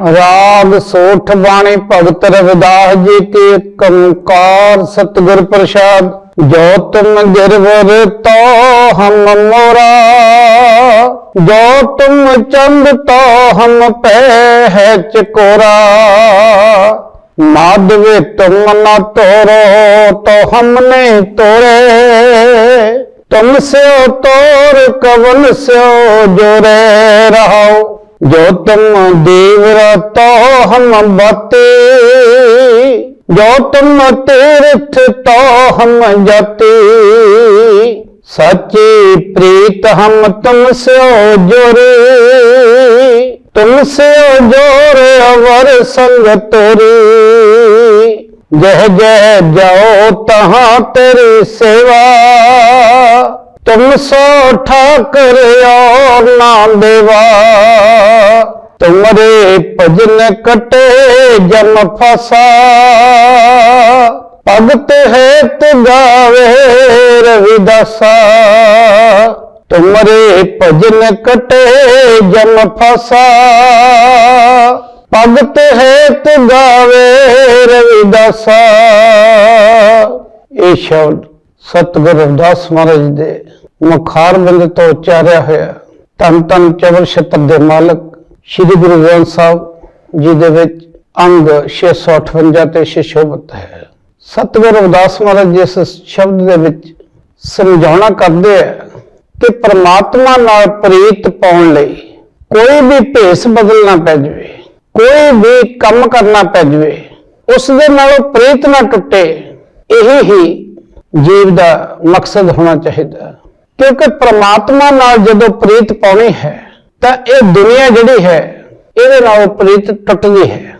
ਰਾਗ ਸੋਠ ਬਾਣੀ ਭਗਤ ਰਵਿਦਾਸ ਜੀ ਕੇ ਕੰਕਾਰ ਸਤਿਗੁਰ ਪ੍ਰਸਾਦ ਜੋ ਤੁਮ ਗਿਰਵਰ ਤੋ ਹਮ ਮੋਰਾ ਜੋ ਤੁਮ ਚੰਦ ਤੋ ਹਮ ਪੈ ਹੈ ਚਕੋਰਾ ਮਾਧਵੇ ਤੁਮ ਨਾ ਤੋਰੋ ਤੋ ਹਮਨੇ ਤੋਰੇ, ਤੁਮ ਸਿਓ ਤੋਰ ਕਵਨ ਸਿਓ ਜੋਰੇ। ਜੋ ਤੁਮ ਦੇਵ ਰਤੋ ਹਮ ਬਤੇ, ਜੋ ਤੁਮ ਤੀਰਥ ਤੋ ਹਮ ਜਤੇ। ਸੱਚੇ ਪ੍ਰੀਤ ਹਮ ਤੁਮ ਸਿਓ ਜੋਰੇ, ਤੁਮ ਸਿਓ ਜੋਰ ਅਵਰ ਸੰਗ ਤੋਰੀ। ਜਹ ਜਹ ਜਾਓ ਤਹਾਂ ਤੇਰੀ ਸੇਵਾ ਤੁਮ ਸੋ ਠਾਕਰ ਔਰ ਨਾ ਦੇਵਾ। ਤੁਮਰੇ ਭਜਨ ਕਟੇ ਜਮ ਫਸਾ। ਭਗਤ ਹੈ ਗਾਵੇ ਰਵਿਦਾਸਾ ਤੁਮਰੇ ਭਜਨ ਕਟੇ ਜਮ ਫਸਾ। ਭਗਤ ਹੈ ਗਾਵੇ ਰਵਿਦਾਸਾ ਇਹ ਸ਼ਬਦ ਸਤਿਗੁਰ ਰਵਿਦਾਸ ਮਹਾਰਾਜ ਦੇ ਮੁਖਾਰ ਬਿੰਦ ਤੋਂ ਉਚਾਰਿਆ ਹੋਇਆ। ਤਨ ਤਨ ਚਵਲ ਛਤਰ ਦੇ ਮਾਲਕ ਸ੍ਰੀ ਗੁਰੂ ਗ੍ਰੰਥ ਸਾਹਿਬ ਜੀ ਦੇ ਵਿੱਚ ਅੰਗ 658 ਤੇ ਸ਼ਿਸ਼ੋਭਤ ਹੈ। ਸਤਿਗੁਰੂ ਅਵਦਾਸ ਮਹਾਰਾਜ ਜੀ ਇਸ ਸ਼ਬਦ ਦੇ ਵਿੱਚ ਸਮਝਾਉਣਾ ਕਰਦੇ ਆ ਕਿ ਪ੍ਰਮਾਤਮਾ ਨਾਲ ਪ੍ਰੀਤ ਪਾਉਣ ਲਈ ਕੋਈ ਵੀ ਭੇਸ ਬਦਲਣਾ ਪੈ ਜਾਵੇ, ਕੋਈ ਵੀ ਕੰਮ ਕਰਨਾ ਪੈ ਜਾਵੇ ਉਸ ਦੇ ਨਾਲੋਂ ਪ੍ਰੀਤ ਨਾ ਟੁੱਟੇ, ਇਹ ਹੀ ਜੀਵ ਦਾ ਮਕਸਦ ਹੋਣਾ ਚਾਹੀਦਾ। ਕਿਉਂਕਿ ਪ੍ਰਮਾਤਮਾ ਨਾਲ ਜਦੋਂ ਪ੍ਰੀਤ ਪਾਉਣੀ ਹੈ, ਤਾਂ ਇਹ ਦੁਨੀਆ ਜਿਹੜੀ ਹੈ, ਇਹਦੇ ਨਾਲ ਪ੍ਰੀਤ ਟੁੱਟਦੀ ਹੈ।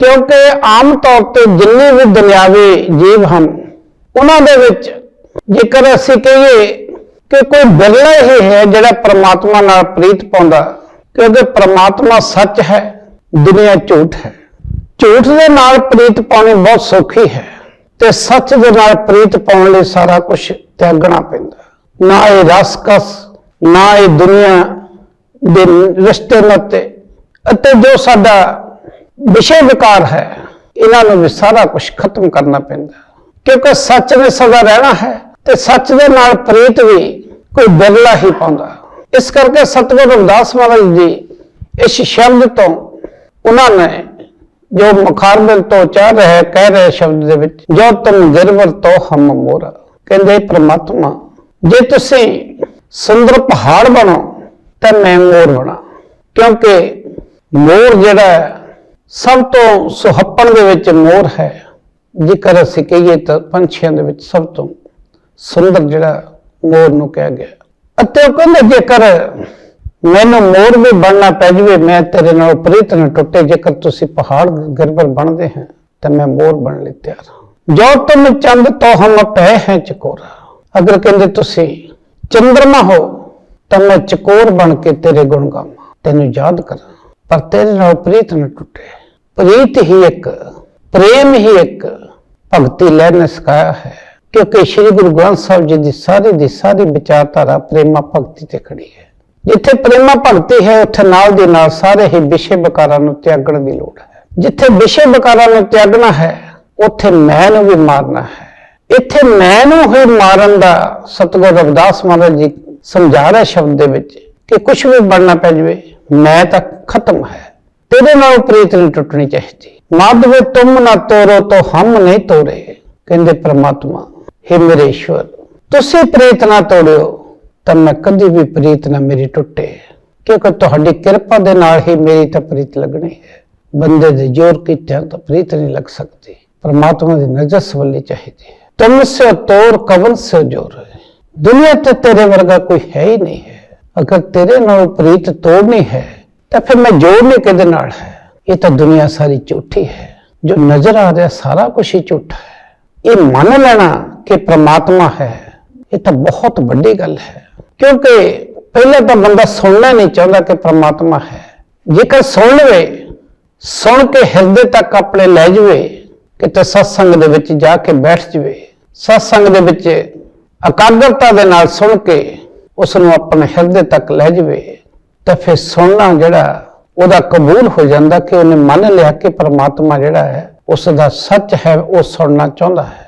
ਕਿਉਂਕਿ ਆਮ ਤੌਰ ਤੇ ਜਿੰਨੇ ਵੀ ਦੁਨਿਆਵੀ ਜੀਵ ਹਨ, ਉਹਨਾਂ ਦੇ ਵਿੱਚ ਜੇਕਰ ਅਸੀਂ ਕਹੀਏ ਕਿ ਕੋਈ ਬਿਰਲਾ ਹੀ ਹੈ ਜਿਹੜਾ ਪ੍ਰਮਾਤਮਾ ਨਾਲ ਪ੍ਰੀਤ ਪਾਉਂਦਾ, ਕਿਉਂਕਿ ਪ੍ਰਮਾਤਮਾ ਸੱਚ ਹੈ, ਦੁਨੀਆ ਝੂਠ ਹੈ। ਝੂਠ ਦੇ ਨਾਲ ਪ੍ਰੀਤ ਪਾਉਣੀ ਬਹੁਤ ਸੌਖੀ ਹੈ ਤੇ ਸੱਚ ਦੇ ਨਾਲ ਪ੍ਰੀਤ ਪਾਉਣ ਲਈ ਸਾਰਾ ਕੁਝ ਤਿਆਗਣਾ ਪੈਂਦਾ। ਨਾ ਇਹ ਰਸਕਸ, ਨਾ ਇਹ ਦੁਨੀਆ ਦੇ ਰਿਸ਼ਤੇ ਨਾਤੇ ਅਤੇ ਜੋ ਸਾਡਾ ਵਿਸ਼ੇ ਵਿਕਾਰ ਹੈ, ਇਹਨਾਂ ਨੂੰ ਵੀ ਸਾਰਾ ਕੁਝ ਖਤਮ ਕਰਨਾ ਪੈਂਦਾ। ਕਿਉਂਕਿ ਸੱਚ ਨੇ ਸਦਾ ਰਹਿਣਾ ਹੈ ਤੇ ਸੱਚ ਦੇ ਨਾਲ ਪ੍ਰੀਤ ਵੀ ਕੋਈ ਬਦਲਾ ਹੀ ਪਾਉਂਦਾ। ਇਸ ਕਰਕੇ ਸਤਿਗੁਰੂ ਰਵਿਦਾਸ ਮਹਾਰਾਜ ਜੀ ਇਸ ਸ਼ਬਦ ਤੋਂ ਉਹਨਾਂ ਨੇ ਜੋ ਮੁਖਾਰਬਿਲ ਤੋਂ ਚਾਹ ਰਿਹਾ, ਕਹਿ ਰਹੇ ਸ਼ਬਦ ਦੇ ਵਿੱਚ, ਜੋ ਤੁਮ ਗਿਰਵਰ ਤੋਂ ਹਮ ਮੋਰਾ। ਕਹਿੰਦੇ ਪ੍ਰਮਾਤਮਾ ਜੇ ਤੁਸੀਂ ਸੁੰਦਰ ਪਹਾੜ ਬਣੋ, ਤਾਂ ਮੈਂ ਮੋਰ ਬਣਾ। ਕਿਉਂਕਿ ਮੋਰ ਜਿਹੜਾ ਸਭ ਤੋਂ ਸੁਹੱਪਣ ਦੇ ਵਿੱਚ ਮੋਰ ਹੈ। ਜੇਕਰ ਅਸੀਂ ਕਹੀਏ ਤਾਂ ਪੰਛੀਆਂ ਦੇ ਵਿੱਚ ਸਭ ਤੋਂ ਸੁੰਦਰ ਜਿਹੜਾ ਮੋਰ ਨੂੰ ਕਿਹਾ ਗਿਆ। ਅਤੇ ਉਹ ਕਹਿੰਦੇ, ਜੇਕਰ ਮੈਨੂੰ ਮੋਰ ਵੀ ਬਣਨਾ ਪੈ ਜਵੇ, ਮੈਂ ਤੇਰੇ ਨਾਲ ਪ੍ਰੀਤ ਨਾ ਟੁੱਟੇ। ਜੇਕਰ ਤੁਸੀਂ ਪਹਾੜ ਗਰਬਰ ਬਣਦੇ ਹੈ, ਤਾਂ ਮੈਂ ਮੋਰ ਬਣ ਲਈ ਤਿਆਰ ਹਾਂ। ਜੋ ਤੁਮ ਚੰਦ ਤੋ ਹਮ ਪੈ ਹੈ ਚਕੋਰਾ। ਅਗਰ ਕਹਿੰਦੇ ਤੁਸੀਂ ਚੰਦਰਮਾ ਹੋ, ਤਾਂ ਮੈਂ ਚਕੋਰ ਬਣ ਕੇ ਤੇਰੇ ਗੁਣ ਗਾਵਾਂ। ਤੈਨੂੰ ਯਾਦ ਕਰਾਂ, ਪਰ ਤੇਰੇ ਨਾਲ ਪ੍ਰੀਤ ਨਾ ਟੁੱਟੇ। ਪ੍ਰੀਤ ਹੀ ਇੱਕ, ਪ੍ਰੇਮ ਹੀ ਇੱਕ ਭਗਤੀ ਲਹਿਰ ਨੇ ਸਿਖਾਇਆ ਹੈ, ਕਿਉਂਕਿ ਸ੍ਰੀ ਗੁਰੂ ਗ੍ਰੰਥ ਸਾਹਿਬ ਜੀ ਦੀ ਸਾਰੀ ਦੀ ਸਾਰੀ ਵਿਚਾਰਧਾਰਾ ਪ੍ਰੇਮਾ ਭਗਤੀ ਤੇ ਖੜੀ ਹੈ। ਜਿੱਥੇ ਪ੍ਰੇਮਾ ਭਗਤੀ ਹੈ, ਉੱਥੇ ਨਾਲ ਦੇ ਨਾਲ ਸਾਰੇ ਹੀ ਵਿਸ਼ੇ ਵਿਕਾਰਾਂ ਨੂੰ ਤਿਆਗਣ ਦੀ ਲੋੜ ਹੈ। ਜਿੱਥੇ ਵਿਸ਼ੇ ਵਿਕਾਰਾਂ ਨੂੰ ਤਿਆਗਣਾ ਹੈ, ਉੱਥੇ ਮੈਂ ਨੂੰ ਵੀ ਮਾਰਨਾ ਹੈ। ਇੱਥੇ ਮੈਂ ਨੂੰ ਹੀ ਮਾਰਨ ਦਾ ਸਤਿਗੁਰ ਰਵਿਦਾਸ ਮਹਾਰਾਜ ਜੀ ਸਮਝਾ ਰਹੇ ਸ਼ਬਦ ਦੇ ਵਿੱਚ ਕਿ ਕੁਝ ਵੀ ਬਣਨਾ ਪੈ ਜਵੇ, ਮੈਂ ਤਾਂ ਖਤਮ ਹੈ। ਤੇਰੇ ਨਾਲ ਪ੍ਰੀਤ ਨਹੀਂ ਟੁੱਟਣੀ ਚਾਹੀਦੀ। ਮਾਧਵੇ, ਤੁਮ ਨਾ ਤੋਰੋ ਤੋ ਹਮ ਨਹੀਂ ਤੋਰੇ। ਕਹਿੰਦੇ ਪ੍ਰਮਾਤਮਾ हे ਮੇਰੇ ਈਸ਼ਵਰ, ਤੁਸੀਂ ਪ੍ਰੀਤ ਨਾ ਤੋੜਿਓ ਤਾਂ ਮੈਂ ਕਦੇ ਵੀ ਪ੍ਰੀਤ ਨਾ ਮੇਰੀ ਟੁੱਟੇ। ਕਿਉਂਕਿ ਤੁਹਾਡੀ ਕਿਰਪਾ ਦੇ ਨਾਲ ਹੀ ਮੇਰੀ ਤਾਂ ਪ੍ਰੀਤ ਲੱਗਣੀ ਹੈ। ਬੰਦੇ ਦੇ ਜ਼ੋਰ ਕੀਤਿਆਂ ਤਾਂ ਪ੍ਰੀਤ ਨਹੀਂ ਲੱਗ ਸਕਦੀ। ਪਰਮਾਤਮਾ ਦੀ ਨਜ਼ਰ ਸਵੱਲੀ ਚਾਹੀਦੀ ਤੁਮ ਸੇ ਤੋਰ ਕਵਨ ਸੇ ਜੋਰ ਹੈ ਦੁਨੀਆ ਤੇ ਤੇਰੇ ਵਰਗਾ ਕੋਈ ਹੈ ਹੀ ਨਹੀਂ ਹੈ ਅਗਰ ਤੇਰੇ ਨਾਲ ਪ੍ਰੀਤ ਤੋੜਨੀ ਹੈ ਤਾਂ ਫਿਰ ਮੈਂ ਜੋੜਨੇ ਕਿਹਦੇ ਨਾਲ ਹੈ ਇਹ ਤਾਂ ਦੁਨੀਆ ਸਾਰੀ ਝੂਠੀ ਹੈ ਜੋ ਨਜ਼ਰ ਆ ਰਿਹਾ ਸਾਰਾ ਕੁਝ ਹੀ ਝੂਠਾ ਹੈ ਇਹ ਮੰਨ ਲੈਣਾ ਕਿ ਪ੍ਰਮਾਤਮਾ ਹੈ ਇਹ ਤਾਂ ਬਹੁਤ ਵੱਡੀ ਗੱਲ ਹੈ ਕਿਉਂਕਿ ਪਹਿਲਾਂ ਤਾਂ ਬੰਦਾ ਸੁਣਨਾ ਨਹੀਂ ਚਾਹੁੰਦਾ ਕਿ ਪ੍ਰਮਾਤਮਾ ਹੈ ਜੇਕਰ ਸੁਣ ਲਵੇ ਸੁਣ ਕੇ ਹਿਰਦੇ ਤੱਕ ਆਪਣੇ ਲੈ ਜਵੇ ਕਿਤੇ ਸਤਸੰਗ ਦੇ ਵਿੱਚ ਜਾ ਕੇ ਬੈਠ ਜਵੇ ਸਤਸੰਗ ਦੇ ਵਿੱਚ ਇਕਾਗਰਤਾ ਦੇ ਨਾਲ ਸੁਣ ਕੇ ਉਸ ਨੂੰ ਆਪਣੇ ਹਿਰਦੇ ਤੱਕ ਲੈ ਜਾਵੇ, ਤਾਂ ਫਿਰ ਸੁਣਨਾ ਜਿਹੜਾ ਉਹਦਾ ਕਬੂਲ ਹੋ ਜਾਂਦਾ ਕਿ ਉਹਨੇ ਮੰਨ ਲਿਆ ਕਿ ਪ੍ਰਮਾਤਮਾ ਜਿਹੜਾ ਹੈ ਉਸ ਦਾ ਸੱਚ ਹੈ, ਉਹ ਸੁਣਨਾ ਚਾਹੁੰਦਾ ਹੈ।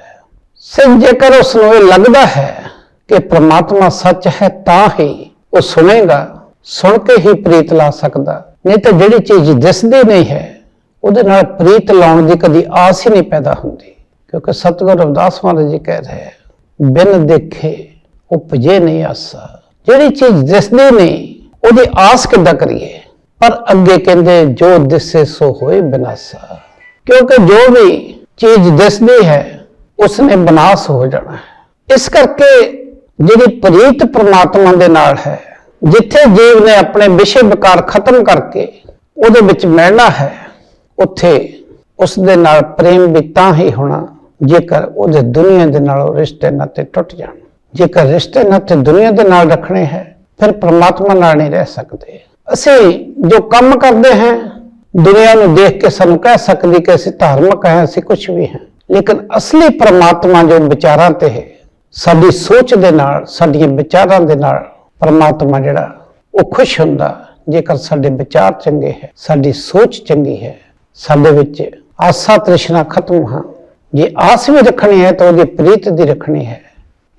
ਸਿਰ ਜੇਕਰ ਉਸ ਨੂੰ ਇਹ ਲੱਗਦਾ ਹੈ ਕਿ ਪ੍ਰਮਾਤਮਾ ਸੱਚ ਹੈ, ਤਾਂ ਹੀ ਉਹ ਸੁਣੇਗਾ, ਸੁਣ ਕੇ ਹੀ ਪ੍ਰੀਤ ਲਾ ਸਕਦਾ। ਨਹੀਂ ਤਾਂ ਜਿਹੜੀ ਚੀਜ਼ ਦਿਸਦੀ ਨਹੀਂ ਹੈ, ਉਹਦੇ ਨਾਲ ਪ੍ਰੀਤ ਲਾਉਣ ਦੀ ਕਦੀ ਆਸ ਹੀ ਨਹੀਂ ਪੈਦਾ ਹੁੰਦੀ। ਕਿਉਂਕਿ ਸਤਿਗੁਰ ਰਵਿਦਾਸ ਮਹਾਰਾਜ ਜੀ ਕਹਿ ਰਹੇ ਹੈ, ਬਿਨ ਦੇਖੇ ਉਪਜੇ ਨਹੀਂ ਆਸਾ। ਜਿਹੜੀ ਚੀਜ਼ ਦਿਸਦੀ ਨਹੀਂ ਉਹਦੀ ਆਸ ਕਿੱਦਾਂ ਕਰੀਏ? ਪਰ ਅੱਗੇ ਕਹਿੰਦੇ ਜੋ ਦਿਸੇ ਸੋ ਹੋਏ ਬਿਨਾਸਾ। ਕਿਉਂਕਿ ਜੋ ਵੀ ਚੀਜ਼ ਦਿਸਦੀ ਹੈ ਉਸਨੇ ਬਨਾਸ ਹੋ ਜਾਣਾ ਹੈ। ਇਸ ਕਰਕੇ ਜਿਹੜੀ ਪ੍ਰੀਤ ਪ੍ਰਮਾਤਮਾ ਦੇ ਨਾਲ ਹੈ ਜਿੱਥੇ ਜੀਵ ਨੇ ਆਪਣੇ ਵਿਸ਼ੇ ਵਿਕਾਰ ਖਤਮ ਕਰਕੇ ਉਹਦੇ ਵਿੱਚ ਮਿਲਣਾ ਹੈ ਉੱਥੇ ਉਸ ਦੇ ਨਾਲ ਪ੍ਰੇਮ ਵੀ ਤਾਂ ਹੀ ਹੋਣਾ ਜੇਕਰ ਉਹਦੇ ਦੁਨੀਆ ਦੇ ਨਾਲ ਰਿਸ਼ਤੇ ਨਾਤੇ ਟੁੱਟ ਜਾਣ, ਜੇਕਰ ਰਿਸ਼ਤੇ ਨਾਤੇ ਦੁਨੀਆ ਦੇ ਨਾਲ ਰੱਖਣੇ ਹੈ, ਫਿਰ ਪ੍ਰਮਾਤਮਾ ਨਾਲ ਨਹੀਂ ਰਹਿ ਸਕਦੇ। ਅਸੀਂ ਜੋ ਕੰਮ ਕਰਦੇ ਹਾਂ, ਦੁਨੀਆ ਨੂੰ ਦੇਖ ਕੇ ਸਾਨੂੰ ਕਹਿ ਸਕਦੀ ਕਿ ਅਸੀਂ ਧਾਰਮਿਕ ਹਾਂ, ਅਸੀਂ ਕੁਝ ਵੀ ਹਾਂ, ਲੇਕਿਨ ਅਸਲੀ ਪ੍ਰਮਾਤਮਾ ਜੋ ਵਿਚਾਰਾਂ ਤੇ ਹੈ, ਸਾਡੀ ਸੋਚ ਦੇ ਨਾਲ, ਸਾਡੀਆਂ ਵਿਚਾਰਾਂ ਦੇ ਨਾਲ ਪ੍ਰਮਾਤਮਾ ਜਿਹੜਾ, ਉਹ ਖੁਸ਼ ਹੁੰਦਾ, ਜੇਕਰ ਸਾਡੇ ਵਿਚਾਰ ਚੰਗੇ ਹੈ, ਸਾਡੀ ਸੋਚ ਚੰਗੀ ਹੈ, ਸਾਡੇ ਵਿੱਚ ਆਸਾ ਤ੍ਰਿਸ਼ਨਾ ਖਤਮ ਹਾਂ। ਜੇ ਆਸ ਵੀ ਰੱਖਣੀ ਹੈ ਤਾਂ ਉਹਦੀ ਪ੍ਰੀਤ ਦੀ ਰੱਖਣੀ ਹੈ।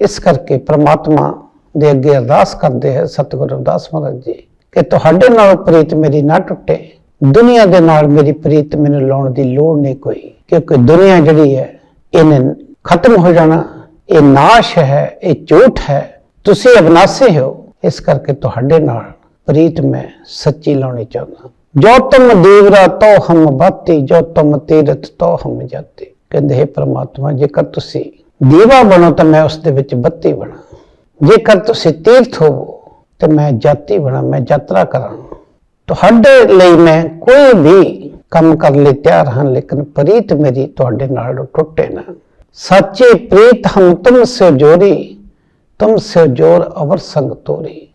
ਇਸ ਕਰਕੇ ਪ੍ਰਮਾਤਮਾ ਦੇ ਅੱਗੇ ਅਰਦਾਸ ਕਰਦੇ ਹੈ ਸਤਿਗੁਰੂ ਰਵਿਦਾਸ ਮਹਾਰਾਜ ਜੀ, ਕਿ ਤੁਹਾਡੇ ਨਾਲ ਪ੍ਰੀਤ ਮੇਰੀ ਨਾ ਟੁੱਟੇ, ਦੁਨੀਆ ਦੇ ਨਾਲ ਮੇਰੀ ਪ੍ਰੀਤ ਮੈਨੂੰ ਲਾਉਣ ਦੀ ਲੋੜ ਨਹੀਂ ਕੋਈ, ਕਿਉਂਕਿ ਦੁਨੀਆ ਜਿਹੜੀ ਹੈ, ਇਹਨੇ ਖਤਮ ਹੋ ਜਾਣਾ, ਇਹ ਨਾਸ਼ ਹੈ, ਇਹ ਝੂਠ ਹੈ, ਤੁਸੀਂ ਅਬਨਾਸੀ ਹੋ। ਇਸ ਕਰਕੇ ਤੁਹਾਡੇ ਨਾਲ ਪ੍ਰੀਤ ਮੈਂ ਸੱਚੀ ਲਾਉਣੀ ਚਾਹੁੰਦਾ। ਜੋ ਤੁਮ ਦੇਵਰਾ ਤੋ ਹਮ ਬਾਤੀ, ਜੋ ਤੁਮ ਤੀਰਥ ਤੋ ਹਮ ਜਾਤੀ। ਕਹਿੰਦੇ, ਹੈ ਪ੍ਰਮਾਤਮਾ, ਜੇਕਰ ਤੁਸੀਂ ਦੀਵਾ ਬਣੋ ਤਾਂ ਮੈਂ ਉਸ ਦੇ ਵਿੱਚ ਬੱਤੀ ਬਣਾ। ਜੇਕਰ ਤੁਸੀਂ ਤੀਰਥ ਹੋਵੋ ਤੇ ਮੈਂ ਜਾਤੀ ਬਣਾ, ਮੈਂ ਯਾਤਰਾ ਕਰਾਂ। ਤੁਹਾਡੇ ਲਈ ਮੈਂ ਕੋਈ ਵੀ ਕੰਮ ਕਰਨ ਲਈ ਤਿਆਰ ਹਾਂ, ਲੇਕਿਨ ਪ੍ਰੀਤ ਮੇਰੀ ਤੁਹਾਡੇ ਨਾਲ ਟੁੱਟੇ ਨਾ। ਸੱਚੇ ਪ੍ਰੀਤ, ਹਮ ਤੁਮ ਸੇ ਜੋਰੀ, ਤੁਮ ਸੇ ਜੋਰ ਅਵਰ ਸੰਗ ਤੋਰੀ।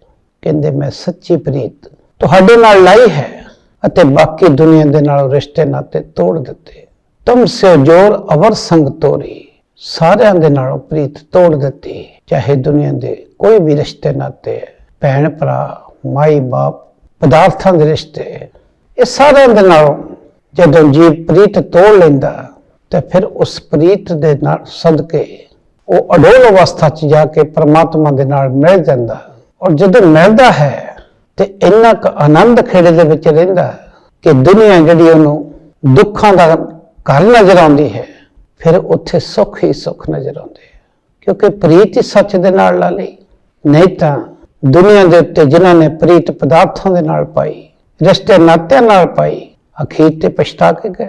ਕਹਿੰਦੇ, ਮੈਂ ਸੱਚੀ ਪ੍ਰੀਤ ਤੁਹਾਡੇ ਨਾਲ ਲਾਈ ਹੈ ਅਤੇ ਬਾਕੀ ਦੁਨੀਆ ਦੇ ਨਾਲ ਰਿਸ਼ਤੇ ਨਾਤੇ ਤੋੜ ਦਿੱਤੇ। ਤੁਮ ਸੇ ਜੋਰ ਅਵਰ ਸੰਗ ਤੋਰੀ। ਸਾਰਿਆਂ ਦੇ ਨਾਲੋਂ ਪ੍ਰੀਤ ਤੋੜ ਦਿੱਤੀ, ਚਾਹੇ ਦੁਨੀਆ ਦੇ ਕੋਈ ਵੀ ਰਿਸ਼ਤੇ ਨਾਤੇ ਭੈਣ ਭਰਾ, ਮਾਈ ਬਾਪ, ਪਦਾਰਥਾਂ ਦੇ ਰਿਸ਼ਤੇ, ਇਹ ਸਾਰਿਆਂ ਦੇ ਨਾਲੋਂ ਜਦੋਂ ਜੀਵ ਪ੍ਰੀਤ ਤੋੜ ਲੈਂਦਾ, ਤੇ ਫਿਰ ਉਸ ਪ੍ਰੀਤ ਦੇ ਨਾਲ ਸਦਕੇ ਉਹ ਅਡੋਲ ਅਵਸਥਾ 'ਚ ਜਾ ਕੇ ਪ੍ਰਮਾਤਮਾ ਦੇ ਨਾਲ ਮਿਲ ਜਾਂਦਾ। ਔਰ ਜਦੋਂ ਮਿਲਦਾ ਹੈ, ਤੇ ਇੰਨਾ ਕੁ ਆਨੰਦ ਖੇੜੇ ਦੇ ਵਿੱਚ ਰਹਿੰਦਾ ਕਿ ਦੁਨੀਆ ਜਿਹੜੀ ਉਹਨੂੰ ਦੁੱਖਾਂ ਦਾ ਘਰ ਨਜ਼ਰ ਆਉਂਦੀ ਹੈ, ਫਿਰ ਉੱਥੇ ਸੁੱਖ ਹੀ ਸੁੱਖ ਨਜ਼ਰ ਆਉਂਦੇ ਹੈ। ਕਿਉਂਕਿ ਪ੍ਰੀਤ ਹੀ ਸੱਚ ਦੇ ਨਾਲ ਲਾ ਲਈ। ਨਹੀਂ ਤਾਂ ਦੁਨੀਆ ਦੇ ਉੱਤੇ ਜਿਨ੍ਹਾਂ ਨੇ ਪ੍ਰੀਤ ਪਦਾਰਥਾਂ ਦੇ ਨਾਲ ਪਾਈ, ਰਿਸ਼ਤੇ ਨਾਤਿਆਂ ਨਾਲ ਪਾਈ, ਅਖੀਰ ਤੇ ਪਛਤਾ ਕੇ ਗਏ।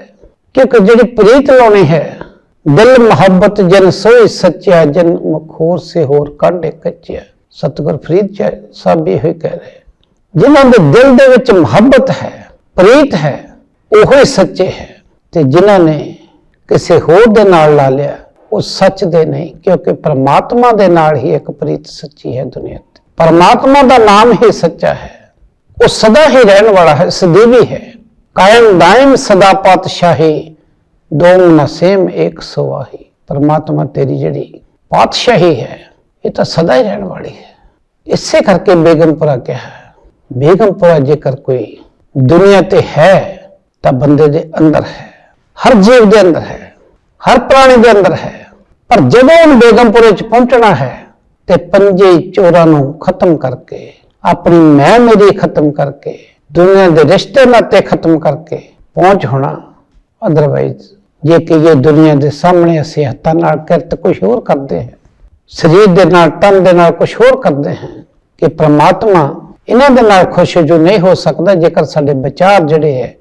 ਕਿਉਂਕਿ ਜਿਹੜੀ ਪ੍ਰੀਤ ਲਾਉਣੀ ਹੈ, ਦਿਲ ਮੁਹੱਬਤ ਜਨ ਸੋਈ ਸੱਚਿਆ, ਜਨ ਮਖੋਰ ਸੇ ਹੋਰ ਕਾਢੇ ਕੱਚਿਆ, ਸਤਿਗੁਰ ਫਰੀਦ ਜੀ ਸਾਹਿਬ ਵੀ ਹੀ ਕਹਿ ਰਹੇ ਜਿਨ੍ਹਾਂ ਦੇ ਦਿਲ ਦੇ ਵਿੱਚ ਮੁਹੱਬਤ ਹੈ, ਪ੍ਰੀਤ ਹੈ, ਉਹ ਹੀ ਸੱਚੇ ਹੈ। ਤੇ ਜਿਨ੍ਹਾਂ ਨੇ ਕਿਸੇ ਹੋਰ ਦੇ ਨਾਲ ਲਾ ਲਿਆ, ਉਹ ਸੱਚ ਦੇ ਨਹੀਂ, ਕਿਉਂਕਿ ਪਰਮਾਤਮਾ ਦੇ ਨਾਲ ਹੀ ਇੱਕ ਪ੍ਰੀਤ ਸੱਚੀ ਹੈ ਦੁਨੀਆ ਤੇ। ਪਰਮਾਤਮਾ ਦਾ ਨਾਮ ਹੀ ਸੱਚਾ ਹੈ। ਉਹ ਸਦਾ ਹੀ ਰਹਿਣ ਵਾਲਾ ਹੈ, ਸਦੀਵੀ ਹੈ। ਕਾਇਮ ਦਾਇਮ ਸਦਾ ਪਾਤਸ਼ਾਹੀ ਦੋਮ ਨਸੇਮ ਇੱਕ ਸਵਾਹੀ। ਪਰਮਾਤਮਾ ਤੇਰੀ ਜਿਹੜੀ ਪਾਤਸ਼ਾਹੀ ਹੈ, ਇਹ ਤਾਂ ਸਦਾ ਹੀ ਰਹਿਣ ਵਾਲੀ ਹੈ। ਇਸੇ ਕਰਕੇ ਬੇਗਮਪੁਰਾ ਕਿਹਾ ਬੇਗਮਪੁਰਾ ਜੇਕਰ ਕੋਈ ਦੁਨੀਆ ਤੇ ਹੈ, ਤਾਂ ਬੰਦੇ ਦੇ ਅੰਦਰ ਹੈ। ਹਰ ਜੀਵ ਦੇ ਅੰਦਰ ਹੈ, ਹਰ ਪ੍ਰਾਣੀ ਦੇ ਅੰਦਰ ਹੈ, ਪਰ ਜਦੋਂ ਉਹ ਬੇਗਮਪੁਰੇ ਚ ਪਹੁੰਚਣਾ ਹੈ, ਤੇ ਪੰਜੇ ਚੋਰਾਂ ਨੂੰ ਖਤਮ ਕਰਕੇ, ਆਪਣੀ ਮੈਂ ਮੇਰੀ ਖਤਮ ਕਰਕੇ, ਦੁਨੀਆ ਦੇ ਰਿਸ਼ਤੇ ਨਾਤੇ ਖਤਮ ਕਰਕੇ ਪਹੁੰਚ ਹੋਣਾ ਅਦਰਵਾਈਜ਼ ਜੇ ਕਿ ਇਹ ਦੁਨੀਆ ਦੇ ਸਾਹਮਣੇ ਅਸੀਂ ਹੱਥਾਂ ਨਾਲ ਕਿਰਤ ਕੁਝ ਹੋਰ ਕਰਦੇ ਹਾਂ, ਸਰੀਰ ਦੇ ਨਾਲ, ਤਨ ਦੇ ਨਾਲ ਕੁਝ ਹੋਰ ਕਰਦੇ ਹਾਂ, ਕਿ ਪ੍ਰਮਾਤਮਾ ਇਹਨਾਂ ਦੇ ਨਾਲ ਖੁਸ਼ ਜੋ ਨਹੀਂ ਹੋ ਸਕਦਾ, ਜੇਕਰ ਸਾਡੇ ਵਿਚਾਰ ਜਿਹੜੇ ਹੈ,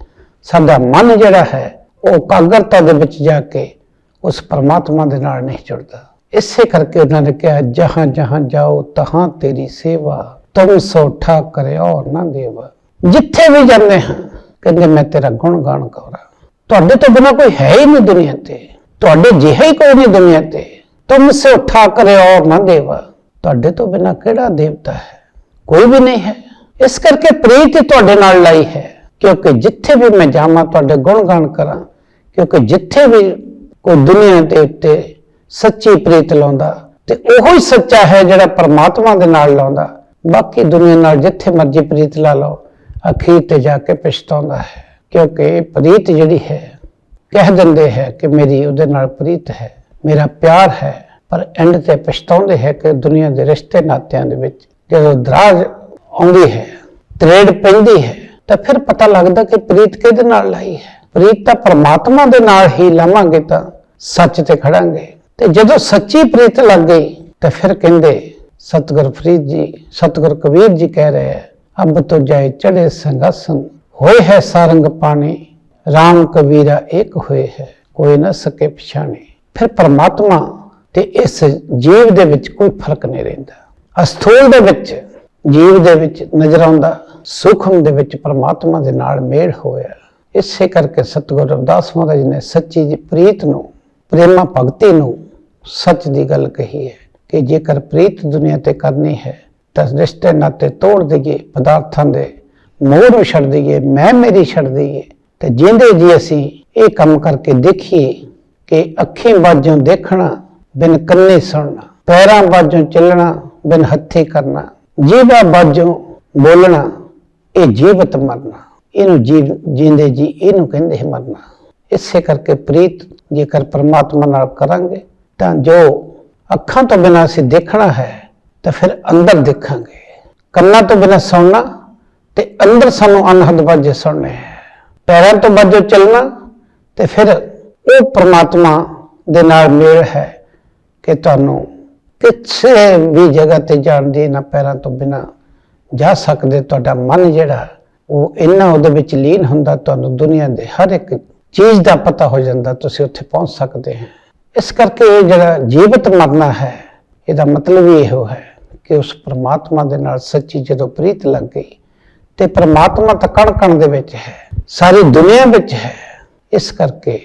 ਸਾਡਾ ਮਨ ਜਿਹੜਾ ਹੈ ਉਹ ਕਾਗਰਤਾ ਦੇ ਵਿੱਚ ਜਾ ਕੇ ਉਸ ਪ੍ਰਮਾਤਮਾ ਦੇ ਨਾਲ ਨਹੀਂ ਜੁੜਦਾ। ਇਸੇ ਕਰਕੇ ਉਹਨਾਂ ਨੇ ਕਿਹਾ, ਜਹਾਂ ਜਹਾਂ ਜਾਓ, ਤਹਾਂ ਤੇਰੀ ਸੇਵਾ ਤੁਮ ਸੋ ਠਾਕ ਨਾ ਦੇਵਾ। ਜਿੱਥੇ ਵੀ ਜਾਂਦੇ ਹਾਂ, ਕਹਿੰਦੇ, ਮੈਂ ਤੇਰਾ ਗੁਣ ਗਾਣ ਕਰਾਂ। ਤੁਹਾਡੇ ਤੋਂ ਬਿਨਾ ਕੋਈ ਹੈ ਹੀ ਨਹੀਂ ਦੁਨੀਆ ਤੇ। ਤੁਹਾਡੇ ਜਿਹਾ ਹੀ ਕੋਈ ਨਹੀਂ ਦੁਨੀਆ ਤੇ। ਤੁਮ ਸੇ ਉਠਾ ਕਰੇ ਔਰ ਨਾ ਦੇਵਾ। ਤੁਹਾਡੇ ਤੋਂ ਬਿਨਾ ਕਿਹੜਾ ਦੇਵਤਾ ਹੈ? ਕੋਈ ਵੀ ਨਹੀਂ ਹੈ। ਇਸ ਕਰਕੇ ਪ੍ਰੀਤ ਤੁਹਾਡੇ ਨਾਲ ਲਾਈ ਹੈ, ਕਿਉਂਕਿ ਜਿੱਥੇ ਵੀ ਮੈਂ ਜਾਵਾਂ, ਤੁਹਾਡੇ ਗੁਣ ਗਾਣ ਕਰਾਂ। ਕਿਉਂਕਿ ਜਿੱਥੇ ਵੀ ਕੋਈ ਦੁਨੀਆ ਦੇ ਉੱਤੇ ਸੱਚੀ ਪ੍ਰੀਤ ਲਾਉਂਦਾ ਤੇ ਉਹੋ ਹੀ ਸੱਚਾ ਹੈ ਜਿਹੜਾ ਪਰਮਾਤਮਾ ਦੇ ਨਾਲ ਲਾਉਂਦਾ। ਬਾਕੀ ਦੁਨੀਆ ਨਾਲ ਜਿੱਥੇ ਮਰਜ਼ੀ ਪ੍ਰੀਤ ਲਾ ਲਓ, ਅਖੀਰ ਤੇ ਜਾ ਕੇ ਪਛਤਾਉਂਦਾ ਹੈ। ਕਿਉਂਕਿ ਪ੍ਰੀਤ ਜਿਹੜੀ ਹੈ, ਕਹਿ ਦਿੰਦੇ ਹੈ ਕਿ ਮੇਰੀ ਉਹਦੇ ਨਾਲ ਪ੍ਰੀਤ ਹੈ, ਮੇਰਾ ਪਿਆਰ ਹੈ, ਪਰ ਐਂਡ ਤੇ ਪਛਤਾਉਂਦੇ ਹੈ ਕਿ ਦੁਨੀਆ ਦੇ ਰਿਸ਼ਤੇ ਨਾਤਿਆਂ ਦੇ ਵਿੱਚ ਜਦੋਂ ਦਰਾਜ ਆਉਂਦੀ ਹੈ, ਤਰੇੜ ਪੈਂਦੀ ਹੈ, ਤਾਂ ਫਿਰ ਪਤਾ ਲੱਗਦਾ ਕਿ ਪ੍ਰੀਤ ਕਿਹਦੇ ਨਾਲ ਲਾਈ ਹੈ। ਪ੍ਰੀਤ ਤਾਂ ਪਰਮਾਤਮਾ ਦੇ ਨਾਲ ਹੀ ਲਾਵਾਂਗੇ ਤਾਂ ਸੱਚ ਤੇ ਖੜਾਂਗੇ। ਤੇ ਜਦੋਂ ਸੱਚੀ ਪ੍ਰੀਤ ਲੱਗ ਗਈ, ਤਾਂ ਫਿਰ ਕਹਿੰਦੇ, ਸਤਿਗੁਰ ਫਰੀਦ ਜੀ, ਸਤਿਗੁਰ ਕਬੀਰ ਜੀ ਕਹਿ ਰਹੇ ਹੈ, ਅਬ ਤੋ ਜਾਏ ਚੜੇ ਸੰਗਸਨ ਹੋਏ ਹੈ ਸਾਰੰਗ ਪਾਣੀ RAM ਕਬੀਰਾ ਇੱਕ ਹੋਏ ਹੈ, ਕੋਈ ਨਾ ਸਕੇ ਪਛਾਣੇ। ਫਿਰ ਪਰਮਾਤਮਾ ਤੇ ਇਸ ਜੀਵ ਦੇ ਵਿੱਚ ਕੋਈ ਫ਼ਰਕ ਨਹੀਂ ਰਹਿੰਦਾ। ਅਸਥੂਲ ਦੇ ਵਿੱਚ ਜੀਵ ਦੇ ਵਿੱਚ ਨਜ਼ਰ ਆਉਂਦਾ, ਸੂਖਮ ਦੇ ਵਿੱਚ ਪਰਮਾਤਮਾ ਦੇ ਨਾਲ ਮੇਲ ਹੋਇਆ। ਇਸੇ ਕਰਕੇ ਸਤਿਗੁਰੂ ਰਵਿਦਾਸ ਮਹਾਰਾਜ ਨੇ ਸੱਚੀ ਜੀ ਪ੍ਰੀਤ ਨੂੰ, ਪ੍ਰੇਮਾ ਭਗਤੀ ਨੂੰ ਸੱਚ ਦੀ ਗੱਲ ਕਹੀ ਹੈ ਕਿ ਜੇਕਰ ਪ੍ਰੀਤ ਦੁਨੀਆ ਤੇ ਕਰਨੀ ਹੈ, ਤਾਂ ਰਿਸ਼ਤੇ ਨਾਤੇ ਤੋੜ ਦਈਏ, ਪਦਾਰਥਾਂ ਦੇ ਮੋਹ ਨੂੰ ਛੱਡ ਦਈਏ ਮੈਂ ਮੇਰੀ ਛੱਡ ਦਈਏ। ਤੇ ਜਿੰਦੇ ਜੀ ਅਸੀਂ ਇਹ ਕੰਮ ਕਰਕੇ ਦੇਖੀਏ ਕਿ ਅੱਖੀਂ ਬਾਝੋਂ ਦੇਖਣਾ, ਬਿਨ ਕੰਨੇ ਸੁਣਨਾ, ਪੈਰਾਂ ਬਾਝੋਂ ਚੱਲਣਾ, ਬਿਨ ਹੱਥੀ ਕਰਨਾ, ਜੀਵਾ ਬਾਝੋਂ ਬੋਲਣਾ, ਇਹ ਜੀਵਤ ਮਰਨਾ। ਇਹਨੂੰ ਜੀ ਜਿੰਦੇ ਜੀ, ਇਹਨੂੰ ਕਹਿੰਦੇ ਹੈ ਮਰਨਾ। ਇਸੇ ਕਰਕੇ ਪ੍ਰੀਤ ਜੇਕਰ ਪਰਮਾਤਮਾ ਨਾਲ ਕਰਾਂਗੇ, ਤਾਂ ਜੋ ਅੱਖਾਂ ਤੋਂ ਬਿਨਾਂ ਅਸੀਂ ਦੇਖਣਾ ਹੈ, ਤਾਂ ਫਿਰ ਅੰਦਰ ਦੇਖਾਂਗੇ। ਕੰਨਾਂ ਤੋਂ ਬਿਨਾਂ ਸੁਣਨਾ ਤੇ ਅੰਦਰ ਸਾਨੂੰ ਅਨਹਦ ਬਾਝੇ ਸੁਣਨੇ ਹੈ। ਪੈਰਾਂ ਤੋਂ ਬਾਝੋਂ ਚੱਲਣਾ ਤੇ ਫਿਰ ਉਹ ਪਰਮਾਤਮਾ ਦੇ ਨਾਲ ਮੇਲ ਹੈ ਕਿ ਤੁਹਾਨੂੰ ਕਿਸੇ ਵੀ ਜਗ੍ਹਾ ਤੇ ਜਾਣ ਦੀ ਨਾ ਪੈਰਾਂ ਤੋਂ ਬਿਨਾਂ ਜਾ ਸਕਦੇ, ਤੁਹਾਡਾ ਮਨ ਜਿਹੜਾ ਉਹ ਇੰਨਾ ਉਹਦੇ ਵਿੱਚ ਲੀਨ ਹੁੰਦਾ, ਤੁਹਾਨੂੰ ਦੁਨੀਆ ਦੇ ਹਰ ਇੱਕ ਚੀਜ਼ ਦਾ ਪਤਾ ਹੋ ਜਾਂਦਾ, ਤੁਸੀਂ ਉੱਥੇ ਪਹੁੰਚ ਸਕਦੇ ਹੋ। ਇਸ ਕਰਕੇ ਇਹ ਜਿਹੜਾ ਜੀਵਤ ਮਰਨਾ ਹੈ, ਇਹਦਾ ਮਤਲਬ ਹੀ ਇਹੋ ਹੈ ਕਿ ਉਸ ਪ੍ਰਮਾਤਮਾ ਦੇ ਨਾਲ ਸੱਚੀ ਜਦੋਂ ਪ੍ਰੀਤ ਲੱਗ ਗਈ, ਤੇ ਪ੍ਰਮਾਤਮਾ ਤਾਂ ਕਣ ਕਣ ਦੇ ਵਿੱਚ ਹੈ, ਸਾਰੀ ਦੁਨੀਆ ਵਿੱਚ ਹੈ। ਇਸ ਕਰਕੇ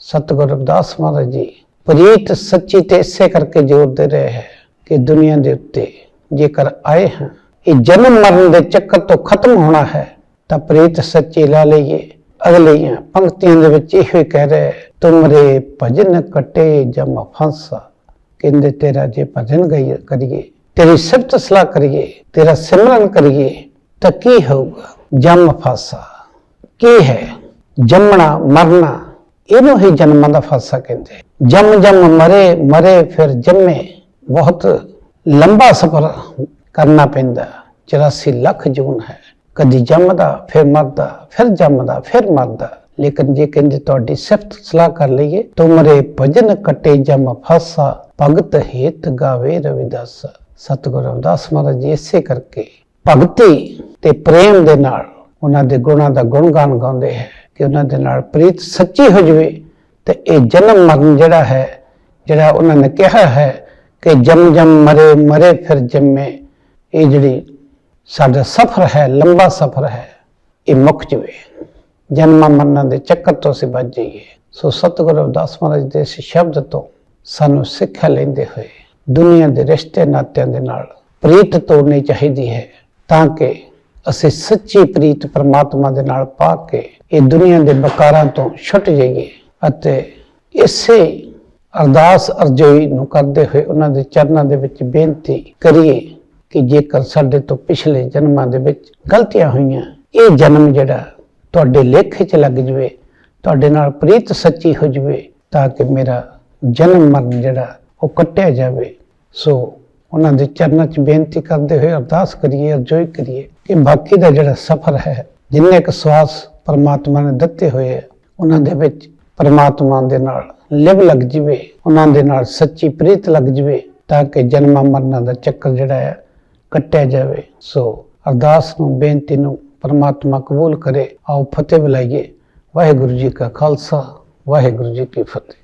ਸਤਿਗੁਰੂ ਰਵਿਦਾਸ ਮਹਾਰਾਜ ਜੀ ਪ੍ਰੀਤ ਸੱਚੀ ਤੇ ਇਸੇ ਕਰਕੇ ਜ਼ੋਰ ਦੇ ਰਹੇ ਹੈ ਕਿ ਦੁਨੀਆ ਦੇ ਉੱਤੇ ਜੇਕਰ ਆਏ ਹਾਂ, ਇਹ ਜਨਮ ਮਰਨ ਦੇ ਚੱਕਰ ਤੋਂ ਖਤਮ ਹੋਣਾ ਹੈ ਤਾਂ ਪ੍ਰੇਤ ਸੱਚੀ ਲਾ ਲਈਏ। ਅਗਲੀਆਂ ਪੰਕਤੀਆਂ ਦੇ ਵਿੱਚ ਇਹੋ ਹੀ ਕਹਿ ਰਹੇ ਤੁਮਰੇ ਭਜਨ ਕਟੇ ਜਮ ਫਾਂਸਾ। ਕਹਿੰਦੇ, ਤੇਰਾ ਜੇ ਭਜਨ ਗਈ, ਕਰੀਏ, ਤੇਰੀ ਸਿਫਤ ਸਲਾਹ ਕਰੀਏ, ਤੇਰਾ ਸਿਮਰਨ ਕਰੀਏ, ਤਾਂ ਕੀ ਹੋਊਗਾ? ਜਮ ਫਾਸਾ। ਕੀ ਹੈ? ਜੰਮਣਾ, ਮਰਨਾ, ਇਹਨੂੰ ਹੀ ਜਨਮਾਂ ਦਾ ਫਾਸਾ ਕਹਿੰਦੇ। ਜਮ ਜਮ ਮਰੇ ਮਰੇ ਫਿਰ ਜੰਮੇ। ਬਹੁਤ ਲੰਬਾ ਸਫ਼ਰ ਕਰਨਾ ਪੈਂਦਾ। 84 ਲੱਖ ਜੂਨ ਹੈ। ਕਦੀ ਜੰਮਦਾ, ਫਿਰ ਮਰਦਾ, ਫਿਰ ਜੰਮਦਾ, ਫਿਰ ਮਰਦਾ। ਲੇਕਿਨ ਜੇ ਕਹਿੰਦੇ ਤੁਹਾਡੀ ਸਿਫਤ ਸਲਾਹ ਕਰ ਲਈਏ, ਤੁਮਰੇ ਭਜਨ ਕਟੇ ਜਮ ਫਾਸਾ, ਭਗਤ ਹੇਤ ਗਾਵੇ ਰਵਿਦਾਸ। ਸਤਿਗੁਰੂ ਰਵਿਦਾਸ ਮਹਾਰਾਜ ਜੀ ਇਸੇ ਕਰਕੇ ਭਗਤੀ ਤੇ ਪ੍ਰੇਮ ਦੇ ਨਾਲ ਉਹਨਾਂ ਦੇ ਗੁਣਾਂ ਦਾ ਗੁਣਗਾਨ ਗਾਉਂਦੇ ਹੈ ਕਿ ਉਹਨਾਂ ਦੇ ਨਾਲ ਪ੍ਰੀਤ ਸੱਚੀ ਹੋ ਜਵੇ ਤੇ ਇਹ ਜਨਮ ਮਰਨ ਜਿਹੜਾ ਹੈ, ਜਿਹੜਾ ਉਹਨਾਂ ਨੇ ਕਿਹਾ ਹੈ ਕਿ ਜਮ ਜਮ ਮਰੇ ਮਰੇ ਫਿਰ ਜੰਮੇ, ਇਹ ਜਿਹੜੀ ਸਾਡਾ ਸਫ਼ਰ ਹੈ, ਲੰਬਾ ਸਫ਼ਰ ਹੈ, ਇਹ ਮੁੱਕ ਜਵੇ। ਜਨਮਾਂ ਮਰਨਾਂ ਦੇ ਚੱਕਰ ਤੋਂ ਅਸੀਂ ਬਚ ਜਾਈਏ। ਸੋ ਸਤਿਗੁਰੂ ਰਵਿਦਾਸ ਮਹਾਰਾਜ ਦੇ ਇਸ ਸ਼ਬਦ ਤੋਂ ਸਾਨੂੰ ਸਿੱਖਿਆ ਲੈਂਦੇ ਹੋਏ ਦੁਨੀਆ ਦੇ ਰਿਸ਼ਤੇ ਨਾਤਿਆਂ ਦੇ ਨਾਲ ਪ੍ਰੀਤ ਤੋੜਨੀ ਚਾਹੀਦੀ ਹੈ, ਤਾਂ ਕਿ ਅਸੀਂ ਸੱਚੀ ਪ੍ਰੀਤ ਪਰਮਾਤਮਾ ਦੇ ਨਾਲ ਪਾ ਕੇ ਇਹ ਦੁਨੀਆ ਦੇ ਬਕਾਰਾਂ ਤੋਂ ਛੁੱਟ ਜਾਈਏ ਅਤੇ ਇਸੇ ਅਰਦਾਸ ਅਰਜ਼ੋਈ ਨੂੰ ਕਰਦੇ ਹੋਏ ਉਹਨਾਂ ਦੇ ਚਰਨਾਂ ਦੇ ਵਿੱਚ ਬੇਨਤੀ ਕਰੀਏ ਕਿ ਜੇਕਰ ਸਾਡੇ ਤੋਂ ਪਿਛਲੇ ਜਨਮਾਂ ਦੇ ਵਿੱਚ ਗਲਤੀਆਂ ਹੋਈਆਂ, ਇਹ ਜਨਮ ਜਿਹੜਾ ਤੁਹਾਡੇ ਲੇਖੇ 'ਚ ਲੱਗ ਜਵੇ, ਤੁਹਾਡੇ ਨਾਲ ਪ੍ਰੀਤ ਸੱਚੀ ਹੋ ਜਵੇ, ਤਾਂ ਕਿ ਮੇਰਾ ਜਨਮ ਮਰਨ ਜਿਹੜਾ ਉਹ ਕੱਟਿਆ ਜਾਵੇ। ਸੋ ਉਹਨਾਂ ਦੇ ਚਰਨਾਂ 'ਚ ਬੇਨਤੀ ਕਰਦੇ ਹੋਏ ਅਰਦਾਸ ਕਰੀਏ, ਅਰਜ਼ੋਈ ਕਰੀਏ ਕਿ ਬਾਕੀ ਦਾ ਜਿਹੜਾ ਸਫ਼ਰ ਹੈ, ਜਿੰਨੇ ਕੁ ਸਵਾਸ ਪਰਮਾਤਮਾ ਨੇ ਦਿੱਤੇ ਹੋਏ ਆ, ਉਹਨਾਂ ਦੇ ਵਿੱਚ ਪਰਮਾਤਮਾ ਦੇ ਨਾਲ ਲਿਵ ਲੱਗ ਜਵੇ, ਉਹਨਾਂ ਦੇ ਨਾਲ ਸੱਚੀ ਪ੍ਰੀਤ ਲੱਗ ਜਵੇ, ਤਾਂ ਕਿ ਜਨਮਾਂ ਮਰਨਾਂ ਦਾ ਚੱਕਰ ਜਿਹੜਾ ਹੈ ਕੱਟਿਆ ਜਾਵੇ। ਸੋ ਅਰਦਾਸ ਨੂੰ, ਬੇਨਤੀ ਨੂੰ ਪਰਮਾਤਮਾ ਕਬੂਲ ਕਰੇ, ਆਓ ਫਤਿਹ ਬੁਲਾਈਏ। ਵਾਹਿਗੁਰੂ ਜੀ ਕਾ ਖਾਲਸਾ, ਵਾਹਿਗੁਰੂ ਜੀ ਕੀ ਫਤਿਹ।